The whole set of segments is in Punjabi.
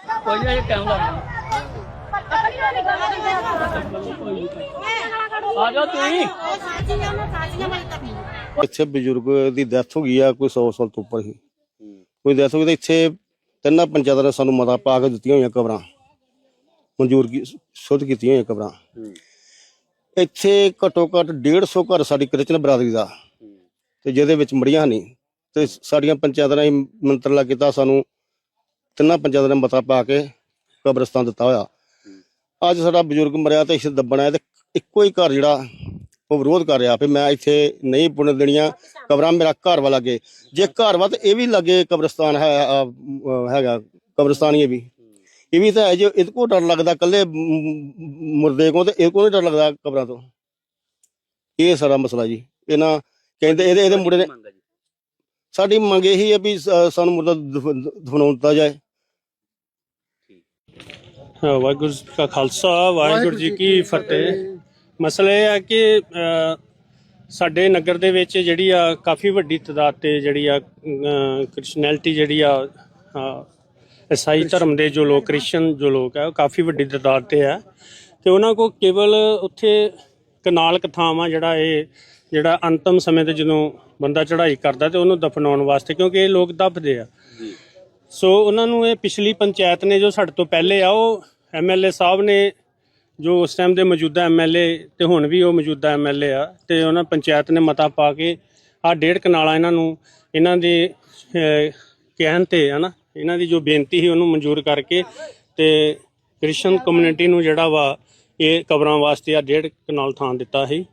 ਕੋਈ ਨਹੀਂ ਟਾਈਮ ਲੱਗਦਾ ਆ ਜਾ ਤੁਸੀਂ। ਇੱਥੇ ਬਜ਼ੁਰਗ ਦੀ ਡੈਥ ਹੋ ਗਈ ਆ, ਕੋਈ 100 ਸਾਲ ਤੋਂ ਉੱਪਰ ਹੀ। ਕੋਈ ਡੈਥ ਹੋ ਗਈ ਤਾਂ ਇੱਥੇ ਤਿੰਨਾਂ ਪੰਚਾਇਤਾਂ ਨੇ ਸਾਨੂੰ ਮਤਾ ਪਾ ਕੇ ਦਿੱਤੀਆਂ ਹੋਈਆਂ ਕਬਰਾਂ। ਮਨਜ਼ੂਰ ਕੀ, ਸ਼ੁੱਧ ਕੀਤੀਆਂ ਹੋਈਆਂ ਕਬਰਾਂ। ਇੱਥੇ ਘੱਟੋ ਘੱਟ 150 ਘਰ ਸਾਡੀ ਕ੍ਰਿਸਚਨ ਬਰਾਦਰੀ ਦਾ। ਤੇ ਜਿਹਦੇ ਵਿੱਚ ਮੜੀਆਂ ਨਹੀਂ। ਤੇ ਸਾਡੀਆਂ ਪੰਚਾਇਤਾਂ ਨੇ ਮੰਤਰਲਾ ਕੀਤਾ ਸਾਨੂੰ ਤਿੰਨਾਂ ਪੰਚਾਇਤਾਂ ਨੇ ਮਤਾ ਪਾ ਕੇ ਕਬਰਸਤਾਨ ਦਿੱਤਾ ਹੋਇਆ। ਅੱਜ ਸਾਡਾ ਬਜ਼ੁਰਗ ਮਰਿਆ ਤੇ ਇਸ ਦੱਬਣਾ ਤੇ ਇੱਕੋ ਹੀ ਘਰ ਜਿਹੜਾ ਉਹ ਵਿਰੋਧ ਕਰ ਰਿਹਾ ਵੀ ਮੈਂ ਇੱਥੇ ਨਹੀਂ ਪੁਣ ਦੇਣੀਆਂ ਕਬਰਾਂ ਮੇਰਾ ਘਰ ਵਾ ਲੱਗੇ ਜੇ ਘਰ ਵਾ ਤੇ ਇਹ ਵੀ ਲੱਗੇ ਕਬਰਸਤਾਨ ਹੈ ਹੈਗਾ ਕਬਰਸਤਾਨ ਹੀ ਇਹ ਵੀ। ਇਹ ਵੀ ਤਾਂ ਹੈ ਜੇ ਇਹਦੇ ਕੋਲ ਡਰ ਲੱਗਦਾ ਕੱਲੇ ਮੁਰਦੇ ਕੋਲ ਤੇ ਇਹ ਕੋਲ ਨਹੀਂ ਡਰ ਲੱਗਦਾ ਕਬਰਾਂ ਤੋਂ। ਇਹ ਸਾਰਾ ਮਸਲਾ ਜੀ। ਇਹਨਾਂ ਕਹਿੰਦੇ ਇਹਦੇ ਇਹਦੇ ਮੁੰਡੇ ਨੇ ਸਾਡੀ ਮੰਗ ਇਹੀ ਹੈ ਵੀ ਸਾਨੂੰ ਮੁਰਦਾ ਦਫ- ਦਫਨਾਉਣ ਦਿੱਤਾ ਜਾਏ। ਵਾਹਿਗੁਰੂ ਜੀ ਕਾ ਖਾਲਸਾ ਵਾਹਿਗੁਰੂ ਜੀ ਕੀ ਫਤਿਹ। ਮਸਲਾ ਇਹ ਆ ਕਿ ਸਾਡੇ ਨਗਰ ਦੇ ਵਿੱਚ ਜਿਹੜੀ ਆ ਕਾਫੀ ਵੱਡੀ ਤਦਾਦ ਤੇ ਜਿਹੜੀ ਆ ਕ੍ਰਿਸਚੀਅਨਿਟੀ ਜਿਹੜੀ ਆ ਅ, ਈਸਾਈ ਧਰਮ ਦੇ ਜੋ ਲੋਕ ਕ੍ਰਿਸਚੀਅਨ ਜੋ ਲੋਕ ਆ ਉਹ ਕਾਫੀ ਵੱਡੀ ਤਦਾਦ ਤੇ ਆ ਤੇ ਉਹਨਾਂ ਕੋ ਕੇਵਲ ਉੱਥੇ ਕਨਾਲ ਕਥਾਵਾਂ ਜਿਹੜਾ ਇਹ ਜਿਹੜਾ ਅੰਤਮ ਸਮੇਂ ਤੇ ਜਦੋਂ ਬੰਦਾ ਚੜ੍ਹਾਈ ਕਰਦਾ ਤੇ ਉਹਨੂੰ ਦਫਨਾਉਣ ਵਾਸਤੇ ਕਿਉਂਕਿ ਇਹ ਲੋਕ ਦੱਬਦੇ ਆ। ਸੋ ਉਹਨਾਂ ਨੂੰ ਇਹ ਪਿਛਲੀ ਪੰਚਾਇਤ ਨੇ ਜੋ ਸਾਡੇ ਤੋਂ ਪਹਿਲੇ ਆ, ਉਹ ਐਮਐਲਏ ਸਾਹਿਬ ਨੇ ਜੋ ਉਸ ਟਾਈਮ ਦੇ ਮੌਜੂਦਾ ਐਮਐਲਏ ਤੇ ਹੁਣ ਵੀ ਉਹ ਮੌਜੂਦਾ ਐਮਐਲਏ ਆ ਤੇ ਉਹਨਾਂ ਪੰਚਾਇਤ ਨੇ ਮਤਾ ਪਾ ਕੇ ਆ ਡੇਢ ਕਨਾਲਾ ਇਹਨਾਂ ਨੂੰ ਇਹਨਾਂ ਦੇ ਕਹਿਣ ਤੇ ਹਨਾ, ਇਹਨਾਂ ਦੀ ਜੋ ਬੇਨਤੀ ਸੀ ਉਹਨੂੰ ਮਨਜ਼ੂਰ ਕਰਕੇ ਤੇ ਕ੍ਰਿਸਚਨ ਕਮਿਊਨਿਟੀ ਨੂੰ ਜਿਹੜਾ ਵਾ ਇਹ ਕਬਰਾਂ ਵਾਸਤੇ ਆ ਡੇਢ ਕਨਾਲ ਥਾਂ ਦਿੱਤਾ ਸੀ।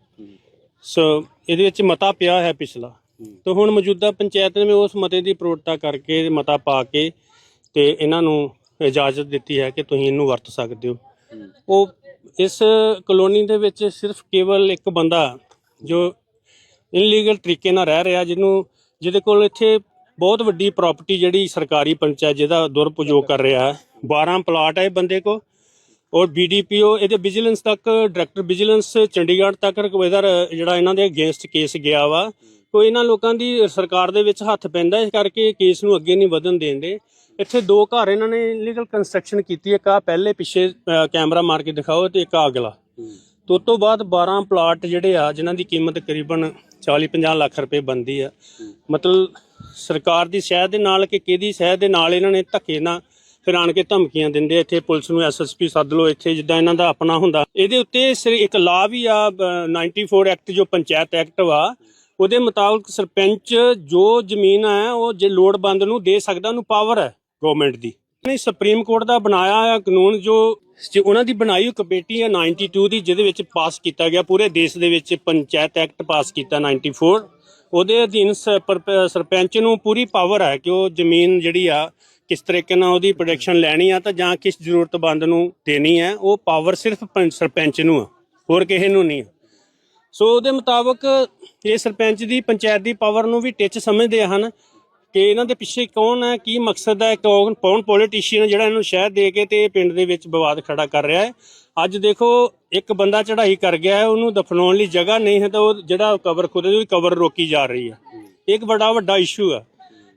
ਸੋ ਇਹਦੇ ਵਿੱਚ ਮਤਾ ਪਿਆ ਹੈ ਪਿਛਲਾ। ਤੇ ਹੁਣ ਮੌਜੂਦਾ ਪੰਚਾਇਤ ਨੇ ਵੀ ਉਸ ਮਤੇ ਦੀ ਪ੍ਰੋੜਤਾ ਕਰਕੇ ਮਤਾ ਪਾ ਕੇ ਤੇ ਇਹਨਾਂ ਨੂੰ ਇਜਾਜ਼ਤ ਦਿੱਤੀ ਹੈ ਕਿ ਤੁਸੀਂ ਇਹਨੂੰ ਵਰਤ ਸਕਦੇ ਹੋ। ਉਹ ਇਸ ਕਲੋਨੀ ਦੇ ਵਿੱਚ ਸਿਰਫ ਕੇਵਲ ਇੱਕ ਬੰਦਾ ਜੋ ਇਨਲੀਗਲ ਤਰੀਕੇ ਨਾਲ ਰਹਿ ਰਿਹਾ, ਜਿਹਨੂੰ, ਜਿਹਦੇ ਕੋਲ ਇੱਥੇ ਬਹੁਤ ਵੱਡੀ ਪ੍ਰਾਪਰਟੀ ਜਿਹੜੀ ਸਰਕਾਰੀ ਪੰਚਾਇਤ, ਜਿਹਦਾ ਦੁਰਪਯੋਗ ਕਰ ਰਿਹਾ ਹੈ। 12 ਪਲਾਟ ਹੈ ਬੰਦੇ ਕੋ ਔਰ ਬੀਡੀਪੀਓ ਇਹਦੇ ਵਿਜੀਲੈਂਸ ਤੱਕ ਡਾਇਰੈਕਟਰ ਵਿਜੀਲੈਂਸ ਚੰਡੀਗੜ੍ਹ ਤੱਕ ਰਿਕਵੇਦਰ ਜਿਹੜਾ ਇਹਨਾਂ ਦੇ ਅਗੇਂਸਟ ਕੇਸ ਗਿਆ ਵਾ। ਕੋਈ ਇਹਨਾਂ ਲੋਕਾਂ ਦੀ ਸਰਕਾਰ ਦੇ ਵਿੱਚ ਹੱਥ ਪੈਂਦਾ ਇਸ ਕਰਕੇ ਕੇਸ ਨੂੰ ਅੱਗੇ ਨਹੀਂ ਵਧਣ ਦੇਂਦੇ ਇੱਥੇ ਦੋ ਘਰ ਇਹਨਾਂ ਨੇ ਇਲੀਗਲ ਕੰਸਟਰਕਸ਼ਨ ਕੀਤੀ ਇੱਕ ਆ ਪਹਿਲੇ ਪਿੱਛੇ ਕੈਮਰਾ ਮਾਰ ਕੇ ਦਿਖਾਓ ਤੇ ਇੱਕ ਆ ਅਗਲਾ। ਤੋਂ ਤੋਂ ਬਾਅਦ 12 ਪਲਾਟ ਜਿਹੜੇ ਆ ਜਿਨ੍ਹਾਂ ਦੀ ਕੀਮਤ ਕਰੀਬਨ 40-50 ਲੱਖ ਰੁਪਏ ਬੰਦੀ ਆ। ਮਤਲਬ ਸਰਕਾਰ ਦੀ ਸਹਿ ਦੇ ਨਾਲ ਕਿ ਕਿਹਦੀ ਸਹਿ ਦੇ ਨਾਲ ਇਹਨਾਂ ਨੇ ਧੱਕੇ ਨਾਲ ਫਿਰ ਆਣ ਕੇ ਧਮਕੀਆਂ ਦਿੰਦੇ ਇੱਥੇ ਪੁਲਿਸ ਨੂੰ ਐਸਐਸਪੀ ਸੱਦ ਲਓ ਇੱਥੇ ਜਿੱਦਾਂ ਇਹਨਾਂ ਦਾ ਆਪਣਾ ਹੁੰਦਾ। ਇਹਦੇ ਉੱਤੇ ਸਿਰ ਇੱਕ ਲਾ ਵੀ ਆ ਅ, 94 ਐਕਟ ਜੋ ਪੰਚਾਇਤ ਐਕਟ ਵਾ ਉਹਦੇ ਮੁਤਾਬਕ ਸਰਪੰਚ ਜੋ ਜ਼ਮੀਨ ਹੈ, ਉਹ ਜੇ ਲੋੜਵੰਦ ਨੂੰ ਦੇ ਸਕਦਾ, ਉਹਨੂੰ ਪਾਵਰ ਹੈ ਗਵਰਨਮੈਂਟ ਦੀ। ਨਹੀਂ ਸੁਪਰੀਮ ਕੋਰਟ ਦਾ ਬਣਾਇਆ ਹੋਇਆ ਕਾਨੂੰਨ ਜੋ ਜੋ ਉਹਨਾਂ ਦੀ ਬਣਾਈ ਹੋਈ ਕਮੇਟੀ ਹੈ 92 ਦੀ, ਜਿਹਦੇ ਵਿੱਚ ਪਾਸ ਕੀਤਾ ਗਿਆ, ਪੂਰੇ ਦੇਸ਼ ਦੇ ਵਿੱਚ ਪੰਚਾਇਤ ਐਕਟ ਪਾਸ ਕੀਤਾ 94 ਉਹਦੇ ਅਧੀਨ ਸਰਪੰਚ ਨੂੰ ਪੂਰੀ ਪਾਵਰ ਹੈ ਕਿ ਉਹ ਜ਼ਮੀਨ ਜਿਹੜੀ ਆ, ਕਿਸ ਤਰੀਕੇ ਨਾਲ ਉਹਦੀ ਪ੍ਰੋਡਕਸ਼ਨ ਲੈਣੀ ਆ, ਤਾਂ ਜਾਂ ਕਿਸ ਜ਼ਰੂਰਤਮੰਦ ਨੂੰ ਦੇਣੀ ਹੈ, ਉਹ ਪਾਵਰ ਸਿਰਫ ਪੰ- ਸਰਪੰਚ ਨੂੰ ਆ, ਹੋਰ ਕਿਸੇ ਨੂੰ ਨਹੀਂ ਆ। ਸੋ ਉਹਦੇ ਮੁਤਾਬਕ ਇਹ ਸਰਪੰਚ ਦੀ ਪੰਚਾਇਤ ਦੀ ਪਾਵਰ ਨੂੰ ਵੀ ਟਿੱਚ ਸਮਝਦੇ ਹਨ ਕਿ ਇਹਨਾਂ ਦੇ ਪਿੱਛੇ ਕੌਣ ਹੈ, ਕੀ ਮਕਸਦ ਹੈ, ਕੌਣ ਕੌਣ ਪੋਲੀਟੀਸ਼ੀਅਨ ਜਿਹੜਾ ਇਹਨੂੰ ਸ਼ਹਿਰ ਦੇ ਕੇ ਤੇ ਇਹ ਪਿੰਡ ਦੇ ਵਿੱਚ ਵਿਵਾਦ ਖੜਾ ਕਰ ਰਿਹਾ ਹੈ। ਅੱਜ ਦੇਖੋ, ਇੱਕ ਬੰਦਾ ਚੜ੍ਹਾਈ ਕਰ ਗਿਆ ਹੈ, ਉਹਨੂੰ ਦਫਨਾਉਣ ਲਈ ਜਗ੍ਹਾ ਨਹੀਂ ਹੈ ਤਾਂ ਉਹ ਜਿਹੜਾ ਕਵਰ ਖੁਦ ਉਹਦੀ ਕਬਰ ਰੋਕੀ ਜਾ ਰਹੀ ਹੈ। ਇਹ ਇੱਕ ਬੜਾ ਵੱਡਾ ਇਸ਼ੂ ਹੈ।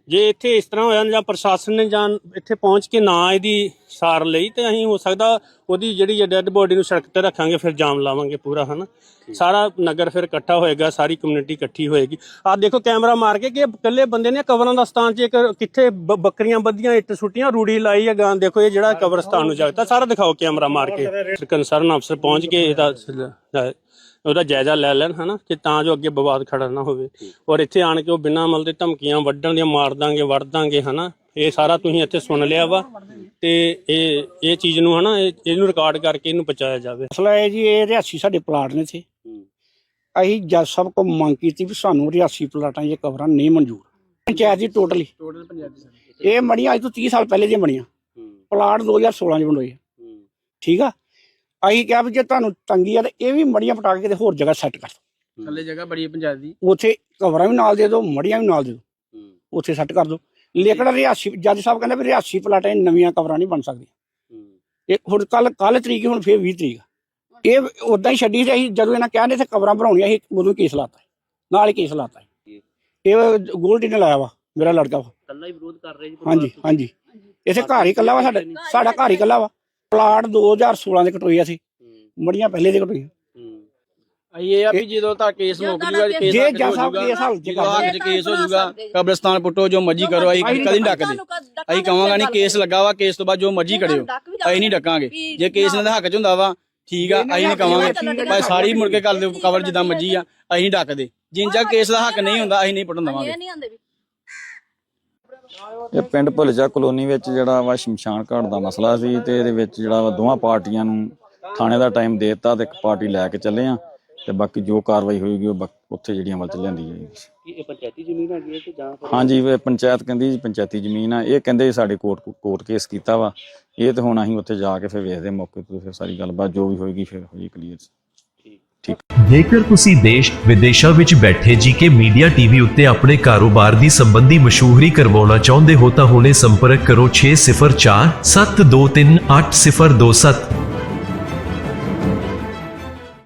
ਜੇ ਇੱਥੇ ਇਸ ਤਰ੍ਹਾਂ ਹੋਇਆ ਜਾਂ ਪ੍ਰਸ਼ਾਸਨ ਨੇ ਜਾਂ ਇੱਥੇ ਪਹੁੰਚ ਕੇ ਨਾ ਇਹਦੀ ਸਾਰ ਲਈ ਤੇ ਅਸੀਂ ਹੋ ਸਕਦਾ ਉਹਦੀ ਜਿਹੜੀ ਡੈੱਡ ਬੋਡੀ ਨੂੰ ਸੜਕ ਤੇ ਰੱਖਾਂਗੇ ਫਿਰ ਜਾਮ ਲਾਵਾਂਗੇ ਪੂਰਾ ਹਨਾ? ਸਾਰਾ ਨਗਰ ਫਿਰ ਇਕੱਠਾ ਹੋਏਗਾ ਸਾਰੀ ਕਮਿਊਨਿਟੀ ਇਕੱਠੀ ਹੋਏਗੀ। ਆਹ ਦੇਖੋ ਕੈਮਰਾ ਮਾਰ ਕੇ ਕਿ ਇਹ ਇਕੱਲੇ ਬੰਦੇ ਨੇ ਕਬਰਾਂ ਦਾ ਸਥਾਨ 'ਚ ਇੱਕ ਕਿੱਥੇ ਬ- ਬੱਕਰੀਆਂ ਬੱਧੀਆਂ ਇੱਟ ਸੁੱਟੀਆਂ ਰੂੜੀ ਲਾਈ ਹੈ ਗਾਂ ਦੇਖੋ ਇਹ ਜਿਹੜਾ ਕਬਰਸਤਾਨ ਨੂੰ ਜਾਗਦਾ ਸਾਰਾ ਦਿਖਾਓ ਕੈਮਰਾ ਮਾਰ ਕੇ। ਕੰਸਰਨ ਅਫਸਰ ਪਹੁੰਚ ਕੇ ਇਹਦਾ ਸ- ਉਹਦਾ ਜਾਇਜ਼ਾ ਲੈ ਲੈਣ ਹਨਾ? ਕਿ ਤਾਂ ਜੋ ਅੱਗੇ ਵਿਵਾਦ ਖੜਾ ਨਾ ਹੋਵੇ। ਔਰ ਇੱਥੇ ਆਣ ਕੇ ਉਹ ਬਿਨਾਂ ਅਮਲ ਦੇ ਧਮਕੀਆਂ ਵੱਢਣ ਦੀਆਂ ਮਾਰ ਦਾਂਗੇ ਵੜ ਦਾਂਗੇ ਹਨਾ? ਇਹ ਸਾਰਾ ਤੁਸੀਂ ਇੱਥੇ ਸੁਣ ਲਿਆ ਵਾ। ਤੇ ਇਹ ਇਹ ਚੀਜ਼ ਨੂੰ ਹਨਾ ਇਹ- ਇਹਨੂੰ ਰਿਕਾਰਡ ਕਰਕੇ ਇਹਨੂੰ ਪਹੁੰਚਾਇਆ ਜਾਵੇ। ਮਸਲਾ ਹੈ ਜੀ ਇਹ ਰਿਹਾਸੀ ਸਾਡੇ ਪਲਾਟ ਨੇ ਸੀ ਅਸੀਂ ਜੱਜ ਸਾਹਿਬ ਕੋਲ ਮੰਗ ਕੀਤੀ ਵੀ ਸਾਨੂੰ ਰਿਹਾਸੀ ਪਲਾਟਾਂ 'ਚ ਕਵਰਾਂ ਨਹੀਂ ਮਨਜ਼ੂਰ। ਪੰਚਾਇਤ ਦੀ ਟੋਟਲੀ ਟੋਟਲ ਪੰਜਾਬੀ ਇਹ ਬਣੀਆਂ ਅੱਜ ਤੋਂ 30 ਸਾਲ ਪਹਿਲੇ ਦੀਆਂ ਬਣੀਆਂ ਪਲਾਟ 2016 'ਚ ਬਣੋਏ ਠੀਕ ਆ? ਅਸੀਂ ਕਿਹਾ ਵੀ ਜੇ ਤੁਹਾਨੂੰ ਤੰਗੀ ਆ ਤੇ ਇਹ ਵੀ ਮੜੀਆਂ ਪਟਾ ਕੇ ਕਿਤੇ ਹੋਰ ਜਗ੍ਹਾ ਸੈੱਟ ਕਰ ਦਿਓ। ਥੱਲੇ ਜਗ੍ਹਾ ਬੜੀ ਹੈ ਪੰਜਾਬ ਦੀ। ਉੱਥੇ ਕਵਰਾਂ ਵੀ ਨਾਲ ਦੇ ਦਿਓ ਮੜੀਆਂ ਵੀ ਨਾਲ ਦੇ ਦਿਓ। ਉੱਥੇ ਸੈੱਟ ਕਰ ਦਿਓ। ਲੇਕਿਨ ਰਿਹਾਸੀ ਜੱਜ ਸਾਹਿਬ ਕਹਿੰਦੇ ਵੀ ਰਿਹਾਸੀ ਪਲਾਟਾਂ 'ਚ ਨਵੀਆਂ ਕਵਰਾਂ ਨਹੀਂ ਬਣ ਸਕਦੀਆਂ। ਇਹ ਹੁਣ ਕੱਲ ਕੱਲ ਤਰੀਕ ਹੁਣ ਫੇਰ 20 ਤਰੀਕ। ਇਹ ਉਦਾਂ ਹੀ ਛੱਡੀ ਤੇ ਅਸੀਂ ਜਦੋਂ ਇਹਨਾਂ ਕਹਿੰਦੇ ਤੇ ਕਬਰਾਂ ਬਣਾਉਣੀਆਂ ਸੀ ਉਦੋਂ ਕੇਸ ਲਾਤਾ। ਨਾਲ ਹੀ ਕੇਸ ਲਾਤਾ। ਇਹ ਗੋਲਡੀ ਨੇ ਲਾਇਆ ਵਾ ਮੇਰਾ ਲੜਕਾ ਵਾ। ਕੱਲਾ ਹੀ ਵਿਰੋਧ ਕਰ ਰਹੇ ਜੀ ਹਾਂਜੀ ਹਾਂਜੀ। ਇੱਥੇ ਘਰ ਹੀ ਇਕੱਲਾ ਵਾ ਸਾਡਾ ਸਾਡਾ ਘਰ ਹੀ ਇਕੱਲਾ ਵਾ। ਪਲਾਟ 2016 ਦੇ ਕਟੋਈਆ ਸੀ ਮੜੀਆਂ ਪਹਿਲੇ ਦੇ ਕਟੋਈਆ ਇਹ ਆ ਵੀ ਜਦੋਂ ਤੱਕ ਕੇਸ ਮੁੱਕ ਜੂਗਾ ਕੇਸ ਜੇ ਜੱਜ ਸਾਹਿਬ ਕੇਸ ਹੱਲ 'ਚ ਕਰ ਕੇਸ ਹੋ ਜਾਊਗਾ ਕਬਰਸਤਾਨ ਪੁੱਟੋ ਜੋ ਮਰਜ਼ੀ ਕਰੋ ਅਸੀਂ ਕਦੀ ਨਹੀਂ ਡੱਕਦੇ। ਅਸੀਂ ਕਹਾਂਗਾ ਨਹੀਂ ਕੇਸ ਲੱਗਾ ਵਾ ਕੇਸ ਤੋਂ ਬਾਅਦ ਜੋ ਮਰਜ਼ੀ ਕਰਿਓ। ਅਸੀਂ ਨਹੀਂ ਡੱਕਾਂਗੇ। ਜੇ ਕੇਸ ਇਹਨਾਂ ਦੇ ਹੱਕ 'ਚ ਹੁੰਦਾ ਵਾ ਠੀਕ ਆ ਅਸੀਂ ਨਹੀਂ ਕਹਾਂਗੇ ਭਾਈ ਸਾਰੀ ਮੁੜ ਕੇ ਕਰ ਦਿਓ ਕਵਰ ਜਿੱਦਾਂ ਮਰਜ਼ੀ ਆ ਅਸੀਂ ਨਹੀਂ ਡੱਕਦੇ। ਜਿੰਨ ਚਿਰ ਕੇਸ ਦਾ ਹੱਕ ਨਹੀਂ ਹੁੰਦਾ ਅਸੀਂ ਨਹੀਂ ਪੁੱਟਣ ਦੇਵਾਂਗੇ। ਇਹ ਪਿੰਡ ਭੁਲਜਾ ਕਲੋਨੀ ਵਿੱਚ ਜਿਹੜਾ ਵਾ ਸ਼ਮਸ਼ਾਨ ਘਾਟ ਦਾ ਮਸਲਾ ਸੀ ਤੇ ਇਹਦੇ ਵਿੱਚ ਜਿਹੜਾ ਵਾ ਦੋਵਾਂ ਪਾਰਟੀਆਂ ਨੂੰ ਥਾਣੇ ਦਾ ਟਾਈਮ ਦੇ ਦਿੱਤਾ ਤੇ ਇੱਕ ਪਾਰਟੀ ਲੈ ਕੇ ਚੱਲੇ ਆ। ਤੇ ਬਾਕੀ ਜੋ ਕਾਰਵਾਈ ਹੋਏਗੀ ਉਹ ਬਾਕ- ਉੱਥੇ ਜਿਹੜੀਆਂ ਅਮਲ ਚ ਲਿਆਂਦੀ ਜਾਏਗੀ। ਇਹ ਪੰਚਾਇਤੀ ਜ਼ਮੀਨ ਹੈਗੀ ਹੈ ਕਿ ਜਾਂ ਹਾਂਜੀ ਇਹ ਪੰਚਾਇਤ ਕਹਿੰਦੀ ਜੀ ਪੰਚਾਇਤੀ ਜ਼ਮੀਨ ਆ। ਇਹ ਕਹਿੰਦੇ ਸਾਡੇ ਕੋਰਟ ਕੋਰਟ ਕੇਸ ਕੀਤਾ ਵਾ। ਇਹ ਤੇ ਹੁਣ ਅਸੀਂ ਉੱਥੇ ਜਾ ਕੇ ਫਿਰ ਵੇਖਦੇ ਹਾਂ ਮੌਕੇ ਤੇ ਫਿਰ ਸਾਰੀ ਗੱਲਬਾਤ ਜੋ ਵੀ ਹੋਏਗੀ ਫਿਰ ਹੋਈ ਕਲੀਅਰ ਜੇਕਰ ਤੁਸੀਂ ਦੇਸ਼ ਵਿਦੇਸ਼ਾਂ ਵਿੱਚ ਬੈਠੇ ਜੀਕੇ ਮੀਡੀਆ ਟੀਵੀ ਉੱਤੇ ਆਪਣੇ ਕਾਰੋਬਾਰ ਦੀ ਸੰਬੰਧੀ ਮਸ਼ਹੂਰੀ ਕਰਵਾਉਣਾ ਚਾਹੁੰਦੇ ਹੋ ਤਾਂ ਹੁਣੇ ਸੰਪਰਕ ਕਰੋ 604 723 8027